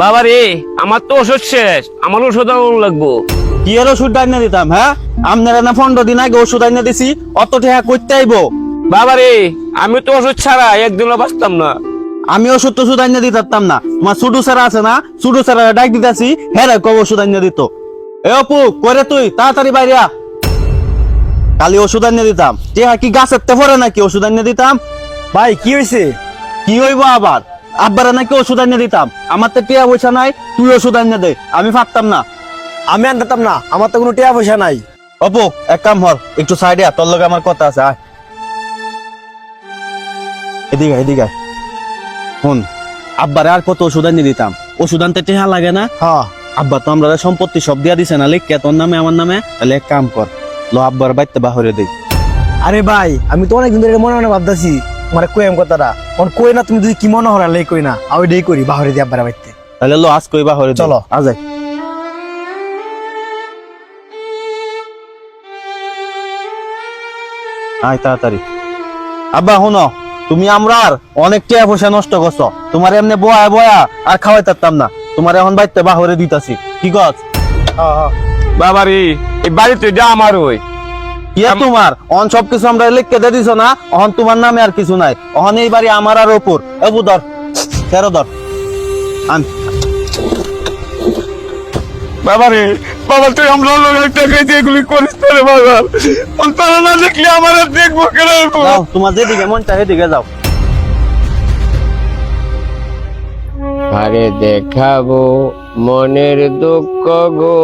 বাবা রে আমার তো ওষুধ শেষ আমার ওষুধ আনতে লাগবো। কি আর ওষুধ আইনা দিতাম হ্যাঁ? আপনারা না পনেরো দিন আগে ওষুধ আইনা দিছি অত টাকা করতে আইবো। বাবা রে আমি তো ওষুধ ছাড়া একদিনও বাঁচতাম না। আমি ওষুধ টষুধ আইনা দিতাম না। তোমার সুডু স্যার আছে না সুডু স্যার ডাক দিতাছি হ্যাঁ রে কব ওষুধ আইনা দিত। এ অপু করে তুই তাড়াতাড়ি বাইরে কালি ওষুধ আইনা দিতাম। টেহা কি গাছের তে পরে নাকি? ওষুধ আইনা দিতাম। ভাই কি হয়েছে কি হইব আবার? আব্বারা নাকি ওষুধ আইনা দিতাম। আমার তো টিয়া পয়সা নাই তুই ওষুধ আইনা দে। আমি পারতাম না। আমি আনতাম না আমার তো কোনো টাকা পয়সা নাই। অপু এক কাম হর একটু সাইডে আয়, তোর লগে আমার কথা আছে আয়। এদিকে আয়, এদিকে আয়। শুন আব্বারে আর কত ওষুধ আনিয়ে দিতাম। ওষুধ আনতে টেহা লাগে না? হ্যাঁ। আব্বা তো আমরা সম্পত্তি সব দিয়া দিছে না লিখ তোর নামে আমার নামে। তাহলে এক কাম কর লো আব্বার বাইতে বাহরে দেই আরে ভাই আমি তো অনেকদিন ধরে মনে মনে ভাবতেছি মানে কই এম কথাটা। কোন কই না তুমি যদি কি মনে হরা লাই কই না। আমি ডেই করি বাহরে দিয়ে আব্বার বাইতে। তাহলে লো আজ কই বাহরে দেই। চলো। আজাই আয় তাড়াতাড়ি। আব্বা শুনো তুমি আমরার অনেক টাকা পয়সা নষ্ট করছ। তোমার এমনি বয়া বয়া আর খাওয়াই তারতাম না। তোমার এখন বাইতে বাহরে দিতাছি। কি গছ বাবা রে এই বাড়িতে যা আমার ওই। ইয়ে তোমার? অন সব কিছু আমরা লিখকে দিয়ে দিছো না? অহন তোমার নামে আর কিছু নাই। অহন এই বাড়ি আমার আর ওপর এবু ধর। তেরো ধর। আন। বাবা রে বাবা তুই আমরা লোক একটা খাইতে এগুলি করিস রে বাবা। তারা না দেখলে আমার আর দেখব কেন তোমার যেদিকে মন চায় সেদিকে যাও। আরে দেখাবো মনের দুঃখ গো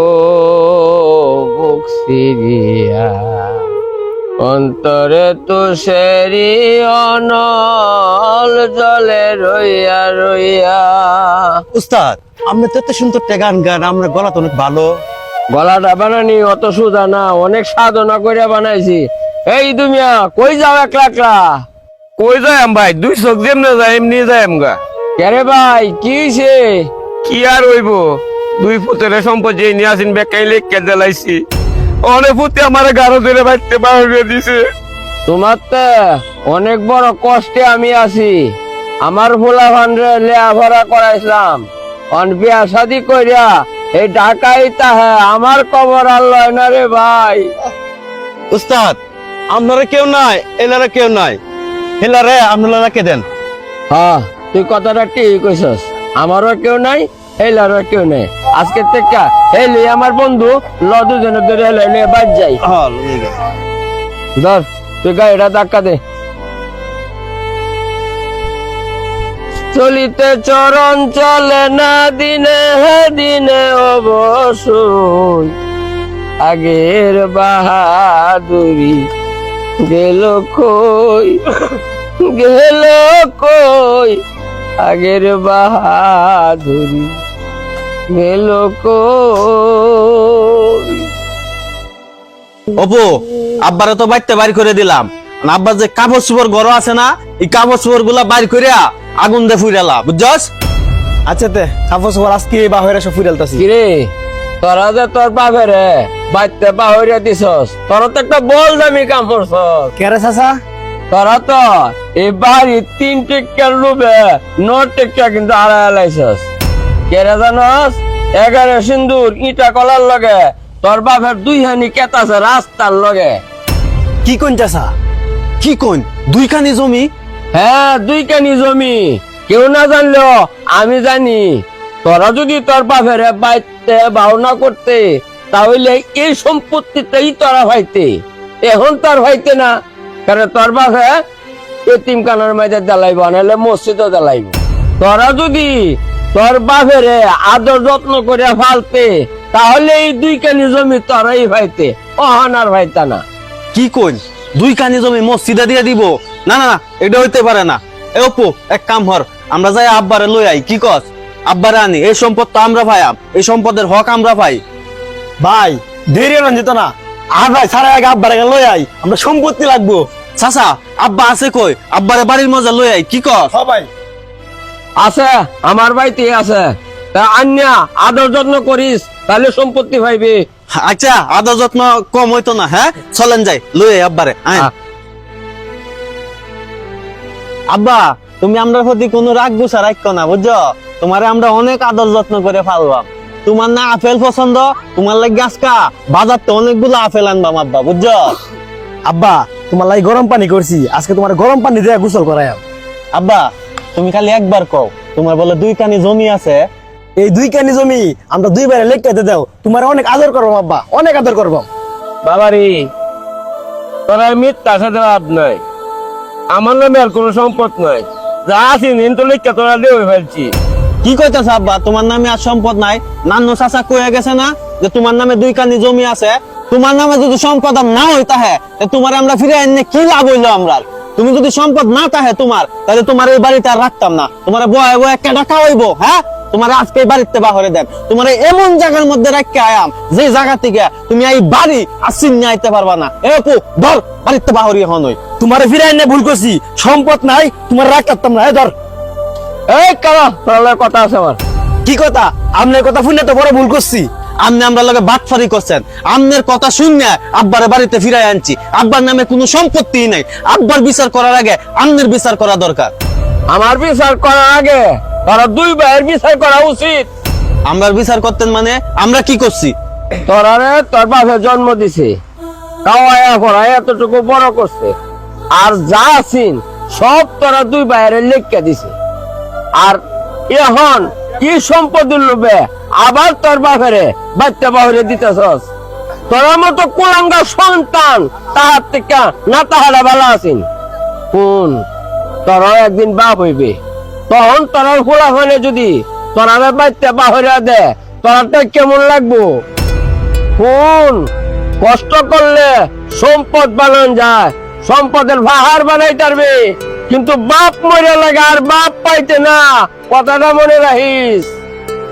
বুক সিরিয়া। অন্তরে তুষেরি অনল জলে রইয়া রইয়া। উস্তাদ আপনি তো এত সুন্দর একটা গান গান আমরা গলা তো অনেক ভালো। গলাটা বানানি অত সুদা না অনেক সাধনা করে বানাইছি। এই দুমিয়া কই যাও একলা একলা? কই যায় আম ভাই? দুই চোখ যেমনে যায় এমনি যায় আমগা কেরে ভাই কি হইছে? কি আর হইব? দুই ফুটের সম্পত্তি নিয়ে আসিন বেকাই লেখকে জ্বালাইছি। অনেক ফুটে আমার গারো ধরে বাড়তে বাড়িয়ে দিছে। তোমার তো অনেক বড় কষ্টে আমি আছি। আমার ভোলা ভান্ডে লেয়াভরা করাইছিলাম। অন বিয়া শাদি কইরা এই ঢাকাই তাহে আমার কবর আল্লাহ না রে ভাই। উস্তাদ আপনারা কেউ নাই এনারা কেউ নাই। হেলারে আপনারা কে দেন? হ্যাঁ তুই কথাটা ঠিক কইছস। আমারও কেউ নাই হেলারও কেউ নেই। আজকে থেকে হেলি আমার বন্ধু ল দুজনে ধরে হেলে নিয়ে বাদ যাই। ধর তুই গাড়িটা ধাক্কা দে। চলিতে চরণ চলে না দিনে দিনে অবশ্যই। আগের বাহাদুরি গেল কই? গেল কই? আগের বাহাদুরি। গেল অপু আব্বারে তো বাইতে বাইর করে দিলাম। আর আব্বার যে কাপড় চোপড় ঘর আছে না এই কাপড় চোপড়গুলা বাইর করিয়া আগুন দে ফুইরালা বুঝছস? আচ্ছা তে কাপড় সবার আজকে বাহরে সব ফুরালতাছি কিরে? তোরা যে তোর বাপেরে বাইতে বাহরিয়া দিছস তোরা তো একটা বল দামি কাম করছস কেরে চাচা? তোরা তো এই বাড়ি তিন টিকার লোভে ন টিকা কিন্তু আড়াই লাইছস কেরে জানস? এগারো সিন্দুর ইটা কলার লগে তোর বাপের দুই হানি কেতাছে রাস্তার লগে। কি কোন চাচা? কি কোন দুইখানি জমি? হ্যাঁ দুই কানি জমি। কেউ না জানলো আমি জানি। তোরা যদি তোর বাপের বাইতে ভাওনা করতে তাহলে এই সম্পত্তিটাই তোরা ভাইতে। এখন তোর ভাইতে না। কারণ তোর বাপে এতিম কানার মাঝে জ্বালাইব নাহলে মসজিদও জ্বালাইব। তোরা যদি তোর বাপের আদর যত্ন করে ফালতে তাহলে এই দুই কানি জমি তোরাই ভাইতে অহানার ভাইতা না। কি কই? দুই কানি জমি মসজিদে দিয়ে দিব? না না না এটা হইতে পারে না। এ অপু এক কাম হর আমরা যাই আব্বারে লই আই কি কস? আব্বারে আনি এই সম্পদ তো আমরা পাইয়াম এই সম্পদের হক আমরা ভাই ভাই দেরি রঞ্জিত না। আর ভাই সারা আগে আব্বার আগে লই আই আমরা সম্পত্তি লাগবো। চাচা আব্বা আছে কই? আব্বারে বাড়ির মজা লই আই কি কস? ভাই। আছে আমার বাড়িতে আছে। তা আন্যা আদর যত্ন করিস তাহলে সম্পত্তি পাইবি। আচ্ছা আদর যত্ন কম হইতো না হ্যাঁ? চলেন যাই লই আব্বারে আব্বা তুমি আমরা প্রতি কোনো রাগ গুছা রাখো না বুঝছ? তোমারে আমরা অনেক আদর যত্ন করে ফালবাম। তোমার না আপেল পছন্দ তোমার লাগে আজকা বাজার তো অনেকগুলো আপেল আনবাম আব্বা বুঝছ? আব্বা তোমার লাই গরম পানি করছি আজকে তোমার গরম পানি দিয়ে গোসল করাই আব্বা তুমি খালি একবার কও তোমার বলে দুই কানি জমি আছে। এই দুই কানি জমি আমরা দুই বাইরে লেখাতে দাও তোমার অনেক আদর করব আব্বা অনেক আদর করব। বাবারি তোরা মিথ্যা সাথে লাভ নাই। আমার নামে আর কোনো সম্পদ নাই। যা আছি নিন তো লিখে তোরা দিয়ে ফেলছি। কি কইতেছ আব্বা তোমার নামে আর সম্পদ নাই? নান্নু চাচা কয়ে গেছে না যে তোমার নামে দুই কানি জমি আছে? তোমার নামে যদি সম্পদ আর না হইতা হে তোমার আমরা ফিরে এনে কি লাভ হইল আমরা তুমি যদি সম্পদ না তাহে তোমার তাহলে তোমার এই বাড়িতে আর রাখতাম না। তোমার বয়ে বয়ে কেডা খাওয়াইবো হ্যাঁ? তোমার আজকে এই বাড়িতে বাহরে দেন। তোমার এমন জায়গার মধ্যে রাখতে আয়াম যে জায়গা থেকে তুমি এই বাড়ি আসিন নিয়ে আইতে পারবা না। এ অপু ধর বাড়িতে বাহরি হন ওই। তোমার ফিরে এনে ভুল করছি সম্পদ নাই তোমার রাগ করতাম না এ ধর। এই তোরা কথা আছে আমার। কি কথা? আপনার কথা শুনে তো বড় ভুল করছি। আমনে আমরা লগে বাটফারি করছেন। আমনের কথা শুনে আব্বারে বাড়িতে ফিরাই আনছি। আব্বার নামে কোনো সম্পত্তি নাই। আব্বার বিচার করার আগে আমনের বিচার করা দরকার। আমার বিচার করার আগে তোরা দুই ভাইয়ের বিচার করা উচিত। আমরা বিচার করতেন মানে আমরা কি করছি? তোরা রে তোর বাপে জন্ম দিছে। খাওয়াইয়া পড়াই এতটুকু বড় করছে। আর যা আছিন সব তোরা দুই বাইরে লেখকে দিছে। আর এখন কি সম্পদের লোভে আবার তোর বাপেরে বাচ্চা বাহরে দিতেছস? তোর মতো কুলাঙ্গা সন্তান, তাহার থেকে না তাহারা ভালো আছিন। কোন তোরাও একদিন বাপ হইবে। তখন তোরার খোলা যদি তোরা বাচ্চা বাহরে দে তোরাটা কেমন লাগবো? কোন কষ্ট করলে সম্পদ বানান যায়, সম্পদের ভাহার বানাই পারবে কিন্তু বাপ মরে লাগে আর বাপ পাইতে না, কথাটা মনে রাখিস।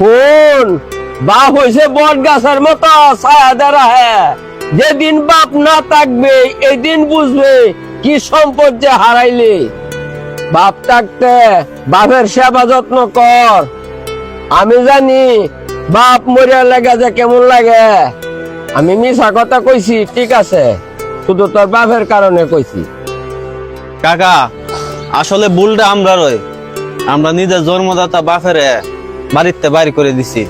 কোন বাপ হইছে বট গাছের মতো, ছায়া দেরা হ্যাঁ যেদিন বাপ না থাকবে এই দিন বুঝবে কি সম্পদ যে হারাইলে। বাপ থাকতে বাপের সেবা যত্ন কর। আমি জানি বাপ মরিয়া লাগে যে কেমন লাগে। আমি মিশা কথা কইছি, ঠিক আছে। শুধু তোর বাপের কারণে কইছি। কাকা, আসলে ভুলটা আমরা রই আমরা নিজের জন্মদাতা বাফেরে বাড়িতে বাইর করে দিছি।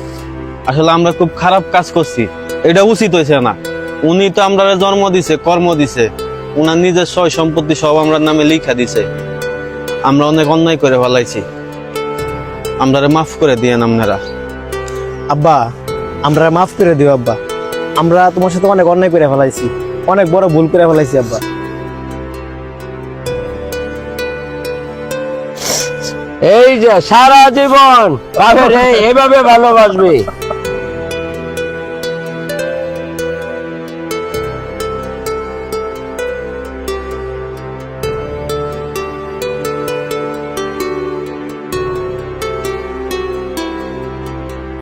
আসলে আমরা খুব খারাপ কাজ করছি। এটা উচিত হয়েছে না। উনি তো আমরা জন্ম দিছে, কর্ম দিছে। উনার নিজের সয় সম্পত্তি সব আমরা নামে লিখা দিছে। আমরা অনেক অন্যায় করে ফেলাইছি। আমরা মাফ করে দিয়েন আপনারা। আব্বা আমরা মাফ করে দিও আব্বা। আমরা তোমার সাথে অনেক অন্যায় করে ফেলাইছি। অনেক বড় ভুল করে ফেলাইছি আব্বা। এই যে সারা জীবন এভাবে ভালোবাসবে।